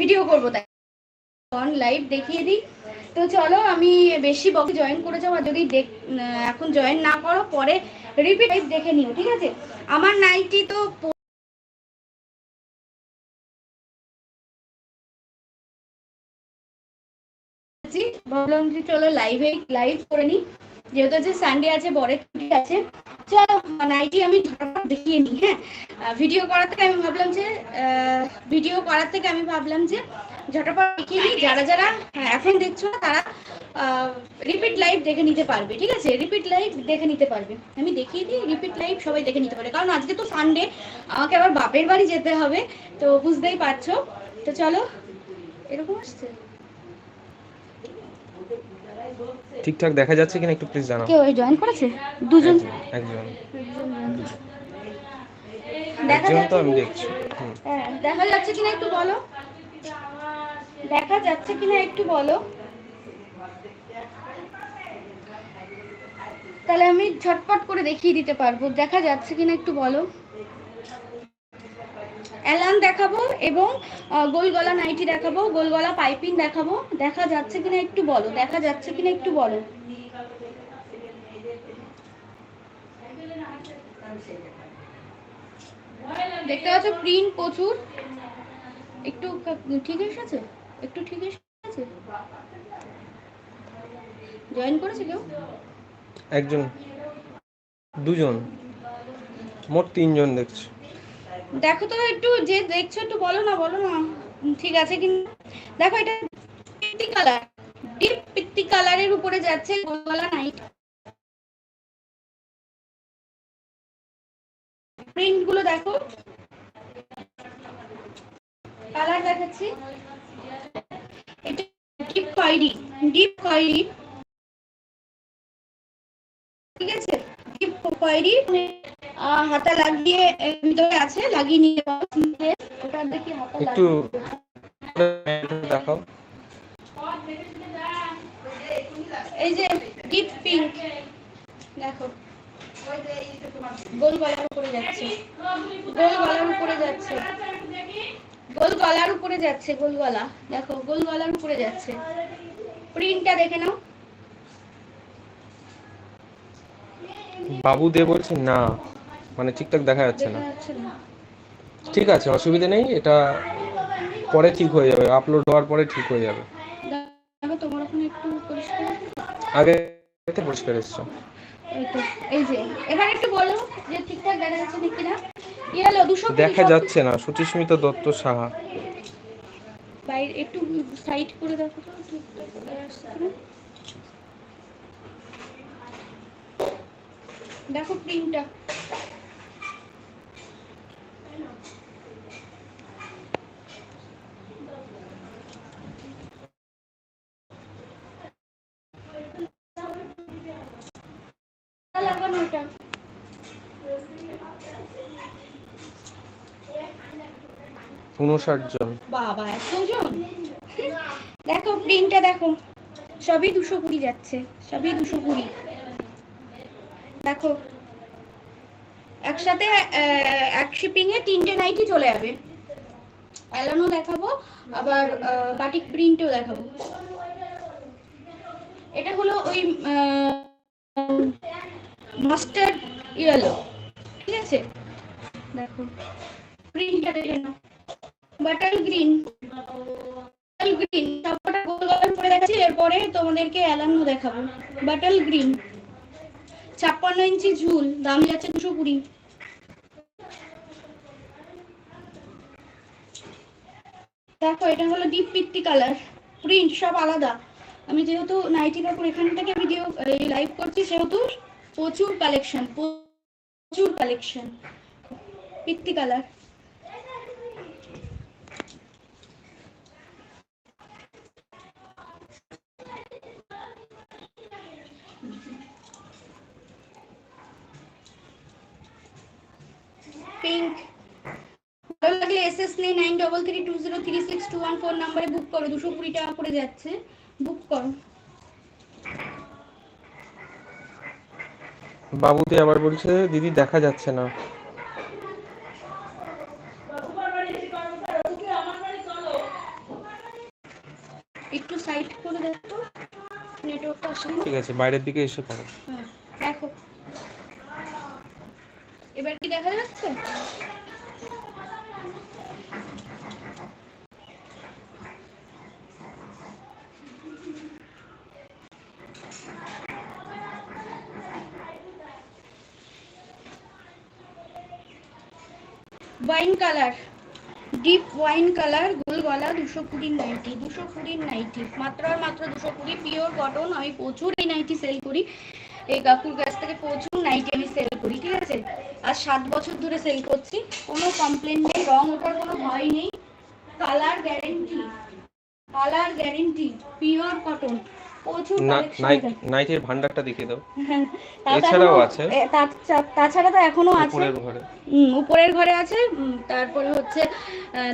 Video করব, তাই on live দেখিয়ে দিই। তো চলো, আমি বেশি বক্সে জয়েন করে যাব, আর যদি এখন জয়েন না করো, পরে রিপিট লাইভ দেখে নিও, ঠিক আছে? আমার নাইটি তো ভাবলাম যে চলো লাইভে লাইভ করে নিই। যেহেতু যে সানডে আছে, বরের ছুটি আছে চলো নাইটি আমি ঝটপট দেখিয়ে নিই হ্যাঁ? ভিডিও করার থেকে আমি ভাবলাম যে ভিডিও করার থেকে আমি ভাবলাম যে ঝটপট দেখিয়ে নিই যারা যারা হ্যাঁ, এখন দেখছ তারা রিপিট লাইভ দেখে নিতে পারবে ঠিক আছে? রিপিট লাইভ দেখে নিতে পারবে। আমি দেখিয়ে দিই রিপিট লাইভ সবাই দেখে নিতে পারবে। কারণ আজকে তো সানডে আমাকে আবার বাপের বাড়ি যেতে হবে তো বুঝতেই পারছ। তো চলো এরকম আসছে। ঠিকঠাক দেখা যাচ্ছে কিনা একটু প্লিজ জানাও। কেউ জয়েন করেছে? দুজন? একজন। দেখা একজন তো আমি দেখছি। হ্যাঁ, দেখা যাচ্ছে কিনা একটু বলো? দেখা যাচ্ছে কিনা একটু বলো? তাহলে আমি ঝটপট করে দেখিয়ে দিতে পারব। দেখা যাচ্ছে কিনা একটু বলো? অ্যালার্ম দেখাবো এবং আহ, গোল গলা নাইটি দেখাবো গোল গলা পাইপিং দেখাবো। দেখা যাচ্ছে কিনা একটু বলো দেখা যাচ্ছে কিনা একটু বলো। দেখতে পাচ্ছ প্রিন্ট প্রচুর। একটু ঠিক এসেছে? একটু ঠিক এসেছে? জয়েন করেছে কেউ? একজন। দুজন। মোট তিনজন দেখছি। দেখো তো একটু, যে দেখছ একটু বলো না বলো না। ঠিক আছে, কিন্তু দেখো এটা পিত্তি কালার ডিপ পিত্তি কালারের উপরে যাচ্ছে গোলগলা নাইট প্রিন্টগুলো দেখো। কালার দেখাচ্ছি। এটা ডিপ খয়েরি ডিপ খয়েরি ঠিক আছে? ডিপ খয়েরি হাতা লাগিয়ে ভিতরে আছে লাগিয়ে নিয়ে ওটা দেখি হাতা একটু দেখাও। এই যে ডিপ পিঙ্ক দেখো। গোল গলার উপরে যাচ্ছে। গোল গলার উপরে যাচ্ছে। গোল গলার উপরে যাচ্ছে গোল গলা। দেখো গোল গলার উপরে যাচ্ছে। প্রিন্টটা দেখে নাও। বাবু দে বলছে না। মানে ঠিকঠাক দেখা যাচ্ছে না। ঠিক আছে অসুবিধা নেই এটা পরে ঠিক হয়ে যাবে আপলোড হওয়ার পরে ঠিক হয়ে যাবে। আগে থেকে পরিষ্কার এসছো। এই যে এবার একটু বলো যে ঠিকঠাক দেখা যাচ্ছে নাকি না? হলো দেখা যাচ্ছে না সুচিস্মিতা দত্ত সাহা। বাইরে একটু সাইড করে দেখো তো ঠিকঠাক দেখা যাচ্ছে কিনা। দেখো প্রিন্টটা। উনষাট জন। বাবা এতজন দেখো, প্রিন্টটা দেখো। সবই দুশো কুড়ি যাচ্ছে, সবই দুশো কুড়ি। দেখো একসাথে এক শিপিং এ তিনটে নাইটি চলে যাবে। অ্যালানো দেখাবো, আবার বাটিক প্রিন্টও দেখাবো। এটা হলো ওই মাস্টার্ড ইয়েলো ঠিক আছে? দেখো প্রিন্টটা দেখে নাও। বাটার গ্রিন বাটাল গ্রিন সবকটা গোল গোল করে দেখাচ্ছি, এরপরে তোমাদেরকে অ্যালানো দেখাবো। বাটার গ্রিন ছাপ্পান্ন ইঞ্চি ঝুল, দাম যাচ্ছে দুশো কুড়ি। দেখো, এটা হলো ডিপ পিত্তি কালার প্রিন্ট সব আলাদা। আমি যেহেতু নাইটি কাপড় এখান থেকে ভিডিও লাইভ করছি, সেহেতু প্রচুর কালেকশন প্রচুর কালেকশন পিত্তি কালার পিঙ্ক ভালো লাগলে এস এস নেই nine double three two zero three six two one four নাম্বারে বুক করো দুশো কুড়ি টাকা করে যাচ্ছে। বুক করো। বাবুতে আবার বলছে দিদি দেখা যাচ্ছে না। একটু সাইড করে দেখো। নেটওয়ার্কটা আসে না ঠিক আছে বাইরের দিকে এসে পড়ো। হ্যাঁ, দেখো। এবার কি দেখা যাচ্ছে? Wine colour deep wine colour গোল গলা দুশো কুড়ির নাইটি দুশো কুড়ির নাইটি মাত্র আর মাত্র দুশো কুড়ি পিওর কটন আমি প্রচুর এই নাইটি সেল করি। এই কাকুর কাছ থেকে প্রচুর নাইটি আমি সেল করি ঠিক আছে? আর সাত বছর ধরে সেল করছি। কোনো কমপ্লেন নেই রং ওঠার কোনো ভয় নেই। Colour guarantee colour guarantee pure cotton প্রচুর। নাইটের ভান্ডারটা দেখিয়ে দাও। হ্যাঁ, এছাড়াও আছে? তাছাড়া তো এখনও আছে। উপরের ঘরে। উপরের ঘরে আছে উম, তারপরে হচ্ছে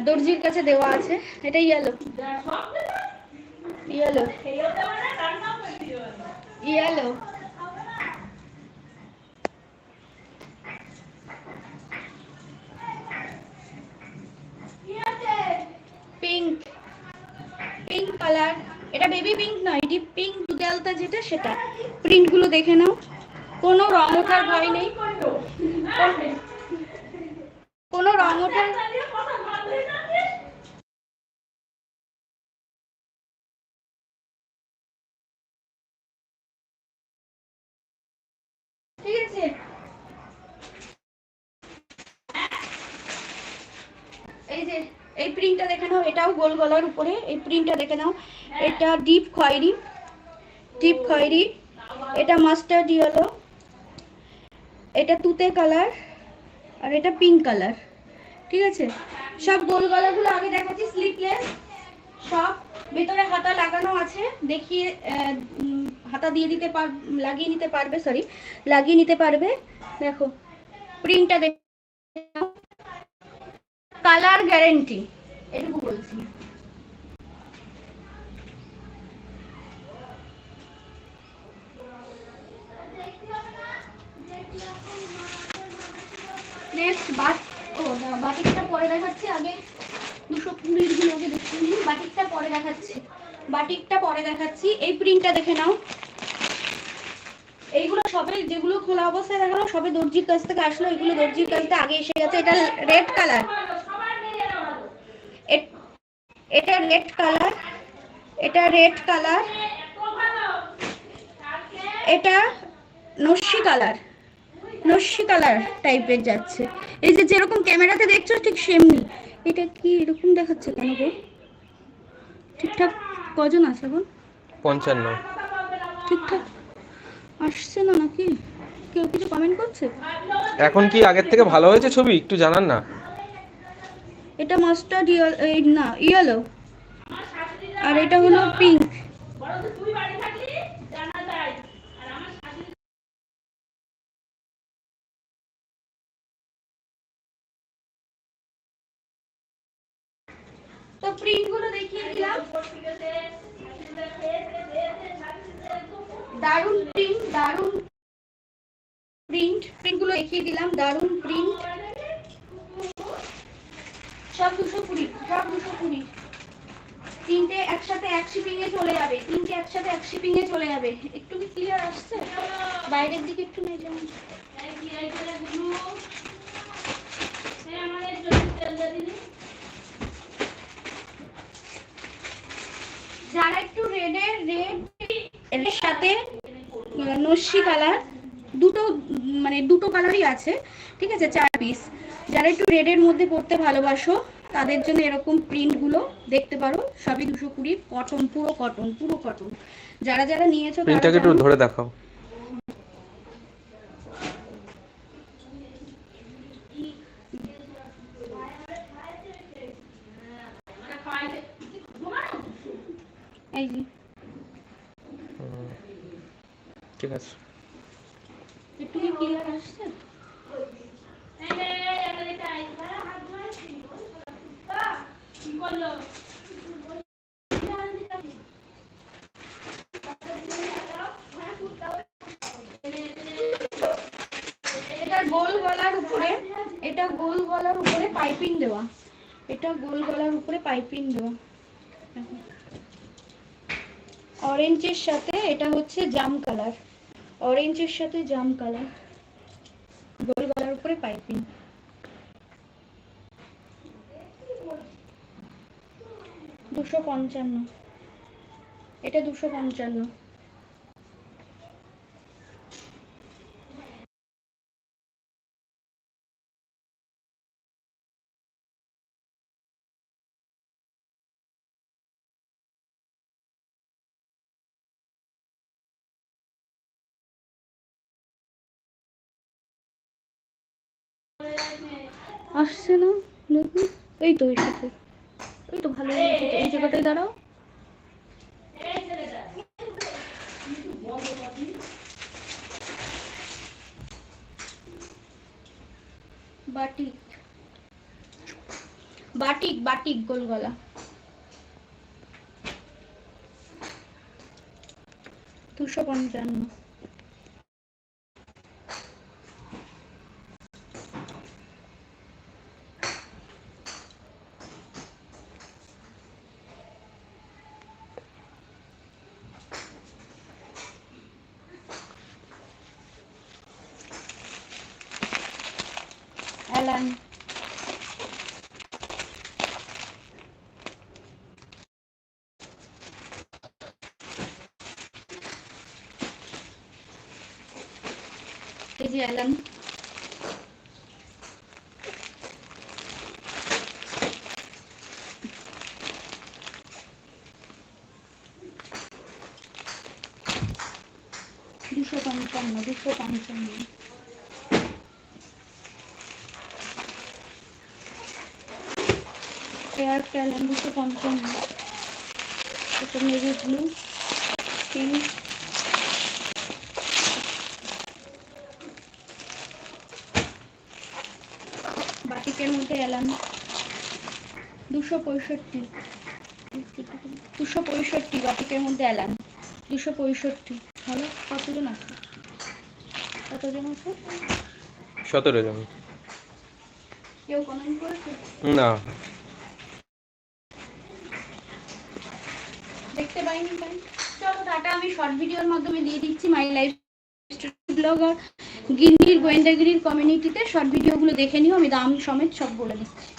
দর্জির কাছে দেওয়া আছে। এটা yellow yellow yellow pink pink colour এটা বেবি পিঙ্ক নয়, এটি পিঙ্ক দুধে আলতা যেটা সেটা। প্রিন্টগুলো দেখে নাও। কোনো রং ওঠার ভয় নেই। কোনো রং ওঠার ঠিক আছে এই যে এই প্রিন্টটা দেখে নাও, এটাও গোল গলার উপরে। এই প্রিন্টটা দেখে নাও। এটা ডিপ খয়েরি। ডিপ খয়েরি। এটা মাস্টার্ড ইয়েলো এটা তুতে কালার আর এটা পিঙ্ক কালার ঠিক আছে? সব গোল গলাগুলো আগে দেখাচ্ছি স্লিপলেস সব ভেতরে হাতা লাগানো আছে। দেখিয়ে হাতা দিয়ে দিতে পার, লাগিয়ে নিতে পারবে সরি লাগিয়ে নিতে পারবে। দেখো প্রিন্টটা দেখো কালার গ্যারেন্টি এটুকু বলছি। নেক্সট বাট, ও বাটিকটা পরে দেখাচ্ছি, আগে দুশো কুড়িরগুলো আগে দেখতে নিই। বাটিকটা পরে দেখাচ্ছি। বাটিকটা পরে দেখাচ্ছি। এই প্রিন্টটা দেখে নাও। এইগুলো সবে যেগুলো খোলা অবস্থায় দেখাল সবে দর্জির কাছ থেকে আসলো, এগুলো দর্জির কাছ থেকে আগে এসে গেছে। এটা রেড কালার এটা রেড কালার এটা রেড কালার এটা নস্যি কালার নস্যি কালার টাইপের যাচ্ছে। এই যে যেরকম ক্যামেরাতে দেখছ ঠিক সেমনি। এটা কি এরকম দেখাচ্ছে কেন গো? ঠিকঠাক কজন আছে এখন পঞ্চান্ন। ঠিকঠাক আসছে না নাকি? কেউ কিছু কমেন্ট করছে? এখন কি আগের থেকে ভালো হয়েছে ছবি? একটু জানান না। এটা মাস্টার্ড না ইয়েলো আর এটা হলো পিঙ্ক তো প্রিন্টগুলো দেখিয়ে দিলাম। দারুণ প্রিন্ট দারুণ প্রিন্ট প্রিন্টগুলো দেখিয়ে দিলাম দারুণ প্রিন্ট সব দুশো কুড়ি, সব দুশো কুড়ি। তিনটে একসাথে এক শিপিং এ চলে যাবে, তিনটে একসাথে এক শিপিং এ চলে যাবে। একটু কি ক্লিয়ার আসছে? বাইরের দিকে একটু নেই যেমন যারা একটু রেডের রেড এর সাথে নস্যি কালার দুটো মানে দুটো কালারই আছে, ঠিক আছে, চার পিস যারা একটু রেডের মধ্যে পড়তে ভালোবাসো তাদের জন্য এরকম প্রিন্টগুলো দেখতে পারো। সবই দুশো কুড়ি কটন পুরো কটন পুরো কটন যারা যারা নিয়েছো প্রিন্টটাকে একটু ধরে দেখাও। এই ঠিক আছে। একটু কি ক্লিয়ার আসছে? এটা গোল গলার উপরে, এটা গোল গলার উপরে পাইপিং দেওয়া। এটা গোল গলার উপরে পাইপিং দেওয়া। অরেঞ্জের সাথে এটা হচ্ছে জাম কালার অরেঞ্জের সাথে জাম কালার গোল গলার উপরে পাইপিং। দুশো পঞ্চান্ন। এটা দুশো পঞ্চান্ন। আসছে না? দেখুন এই তো এসেছে। এই তো ভালো এই জায়গাটায় দাঁড়াও। বাটিক। বাটিক বাটিক গোল গলা দুশো পঞ্চান্ন। অ্যালান এই যে অ্যালান দুশো পঞ্চান্ন দুশো পঞ্চান্ন এয়ারটেল দুশো পঞ্চান্ন এটা নেভি ব্লু পিঙ্ক বাটিকের মধ্যে এলাম দুশো পঁয়ষট্টি। দুশো পঁয়ষট্টি বাটিকের মধ্যে এলাম দুশো পঁয়ষট্টি। ভালো? কতজন আছে? কতজন আছে? সতেরো জন। কেউ কমেন্ট করেছে? না। দেখতে পাইনি তাই চলো ডাটা আমি শর্ট ভিডিওর মাধ্যমে দিয়ে দিচ্ছি মাই লাইফ ব্লগার গিন্নির গোয়েন্দাগিরির কমিউনিটিতে শর্ট ভিডিওগুলো দেখে নিও, আমি দাম সমেত সব বলে দিচ্ছি।